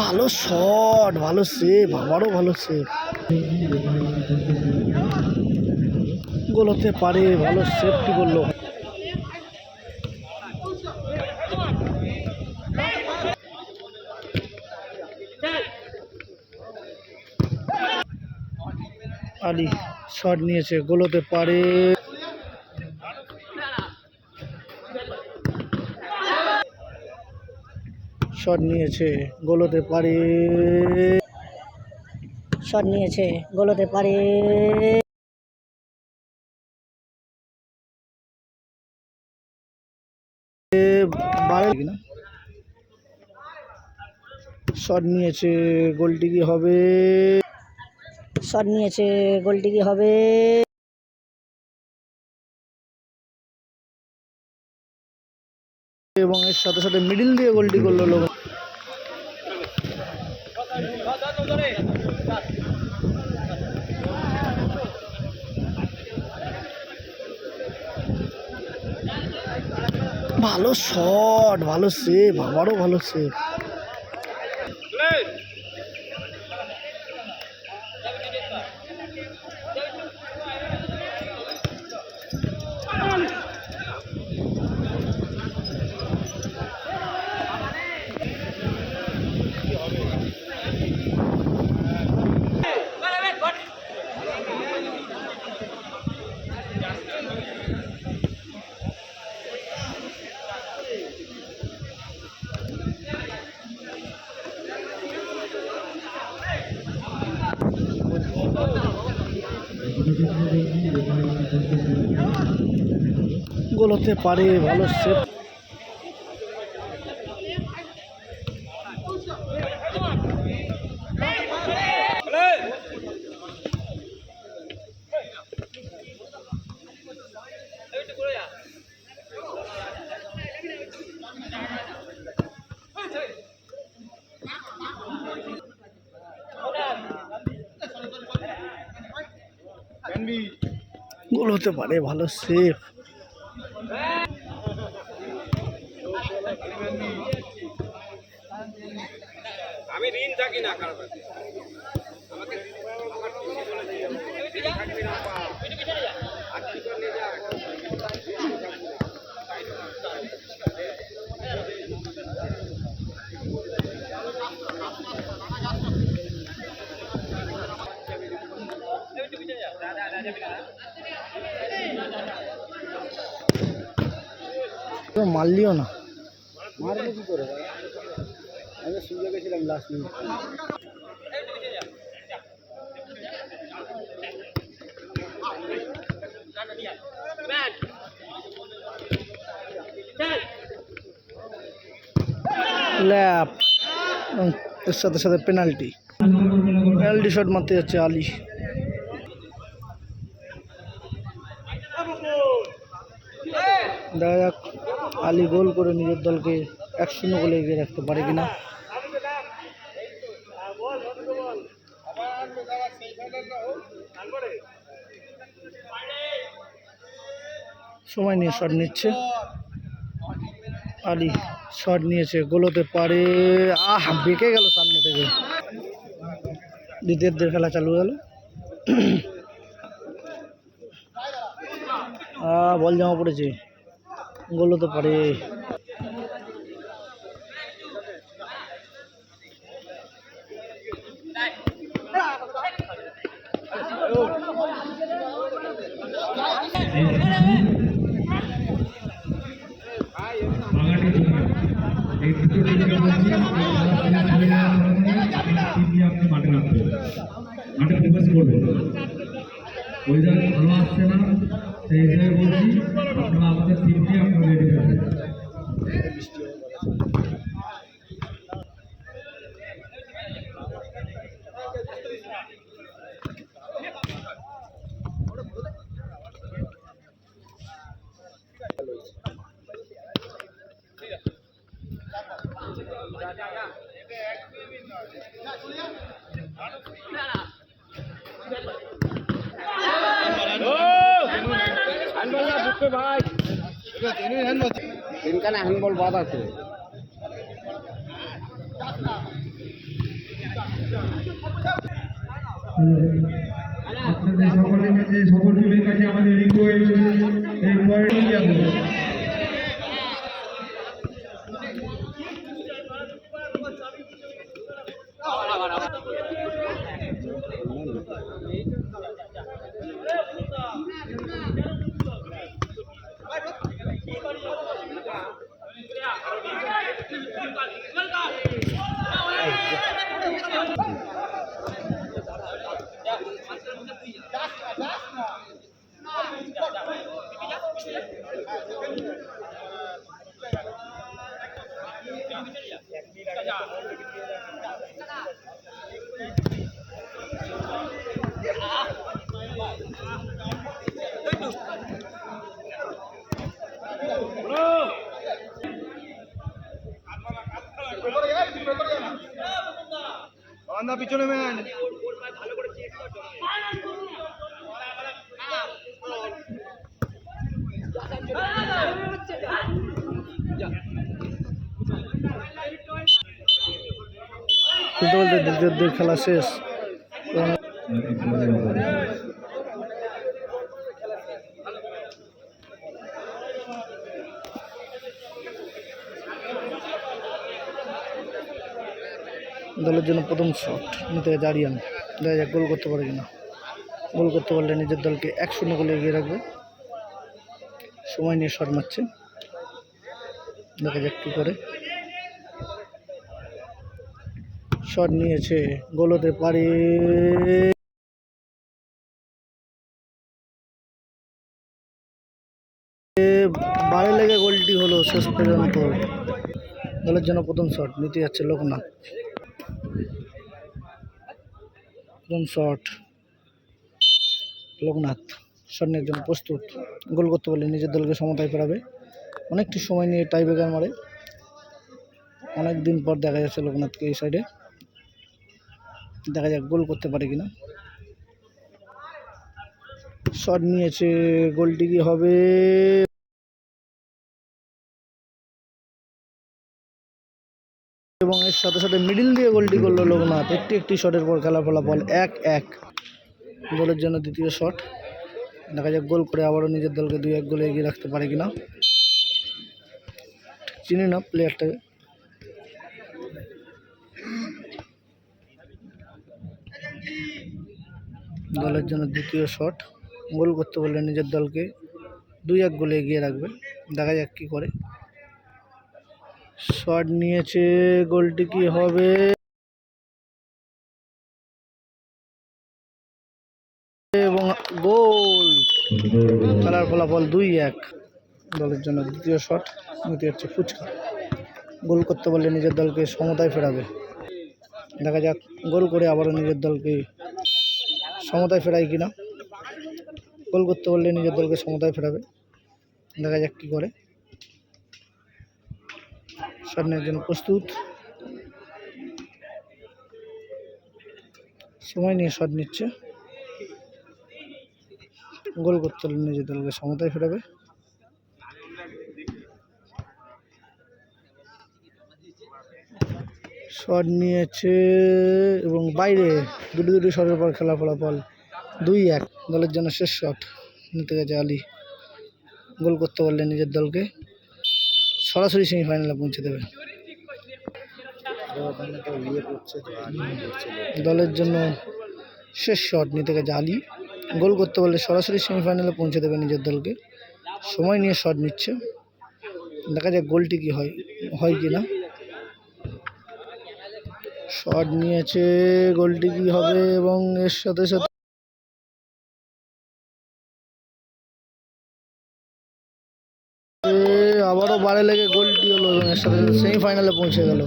ভালো শট ভালো সেভ আবারও ভালো সেভ গোল হতে পারে, ভালো সেফটি করল। আলি শট নিয়েছে, গোল হতে পারে। শট নিয়েছে গোল হতে পারে। শট নিয়েছে গোল হতে পারে শট নিয়েছে গোলটি কি হবে? শট নিয়েছে গোলটি কি হবে? এবং এর সাথে সাথে মিডিল দিয়ে গোলটি করল লোক। ভালো শট ভালো সেভ আবারও ভালো সেভ গোল হতে পারে ভালো সেভ গোল হতে পারে ভালো সেফ। আমি ঋণ থাকি না কারণ আমাকে আমার টিসি বলে দিয়ে ঋণ থাকবি না পা আর কি করে নিয়ে যা কেউ মারলিও না। মারবো কি করে? আমি সুযোগ গেছিলাম লাস্ট মিনিট ল্যাপ। এর সাথে সাথে পেনাল্টি পেনাল্টি শট মারতে যাচ্ছে আলি দেখা যাক। আলি গোল করে নিজের দলকে এক শূন্য গোলে এগিয়ে রাখতে পারে কিনা? সময় নিয়ে শট নিচ্ছে। আলি শট নিয়েছে গোল হতে পারে। আহ, বেঁকে গেল সামনে থেকে। দ্বিতীয়ার্ধের খেলা চালু আহ, বল জমা পড়েছে। গোল হতে পারে। মাঠে ফোকাস করবেন ওয়েদার ভালো আসছে না সেই হিসাবে বলছি হ্যান্ডবল বাদ আছে। সকলের কাছে সকল টিমের কাছে আমাদের রিকোয়েস্ট যাব পিছনে ম্যান। বলতে খেলা শেষ দলের জন্য প্রথম শট নিতে আরিয়ান দেখা যাক গোল করতে পারে কিনা। গোল করতে পারলে নিজের দলকে এক শূন্য গোলে এগিয়ে রাখবে। সময় নিয়ে শট মারছে। দেখা যাক কী করে। শট নিয়েছে গোল হতে পারে। বারে লেগে গোলটি হলো শেষ পর্যন্ত। দলের জন্য প্রথম শট নিতে যাচ্ছে লোকনাথ। প্রথম শট লোকনাথ। নেওয়ার জন্য প্রস্তুত। গোল করতে পারলে নিজের দলকে সমতায় ফেরাবে। অনেকটি সময় নিয়ে টাই ব্রেকার মারে। অনেক দিন পর দেখা যাচ্ছে লোকনাথকে এই সাইডে দেখা যাক গোল করতে পারে কিনা। শট নিয়েছে, গোলটি কি হবে? এবং এর সাথে সাথে মিডিল দিয়ে গোলটি করল লোকনাথ। একটি একটি শটের পর খেলা ফলাফল এক এক। গোলের জন্য দ্বিতীয় শট দেখা যাক গোল করে আবারও নিজের দলকে দুই এক গোলে এগিয়ে রাখতে পারে কিনা। চিনি না প্লেয়ারটাকে দলের জন্য দ্বিতীয় শট গোল করতে পারলে নিজের দলকে দুই এক গোলে এগিয়ে রাখবে। দেখা যাক কী করে। শট নিয়েছে, গোলটি কি হবে? এবং গোল! খেলার ফলাফল দুই এক। দলের জন্য দ্বিতীয় শট নিতে হচ্ছে ফুচকা। গোল করতে পারলে নিজের দলকে সমতায় ফেরাবে। দেখা যাক, গোল করে আবারও নিজের দলকে সমতায় ফেরায় কিনা। গোল করতে পারলে নিজের দলকে সমতায় ফেরাবে। দেখা যাক কী করে। নেওয়ার জন্য প্রস্তুত। সময় নিয়ে শট নিচ্ছে। গোল করতে হলে নিজের দলকে সমতায় ফেরাবে। শট নিয়েছে এবং বাইরে দুটি দুটি শটের পর খেলা ফলাফল দুই এক। দলের জন্য শেষ শট। নিতে গেছে আলী। গোল করতে পারলে নিজের দলকে। সরাসরি সেমিফাইনালে পৌঁছে দেবে। দলের জন্য শেষ শট নিতে গেছে আলী। গোল করতে পারলে সরাসরি সেমিফাইনালে পৌঁছে দেবে নিজের দলকে। সময় নিয়ে শট নিচ্ছে। দেখা যাক গোলটি কি হয় হয় কি না শট নিয়েছে, গোলটি কি হবে এবং এর সাথে সাথে আবারও বারে লেগে গোলটি হলো এবং সাথে সাথে সেমিফাইনালে পৌঁছে গেল।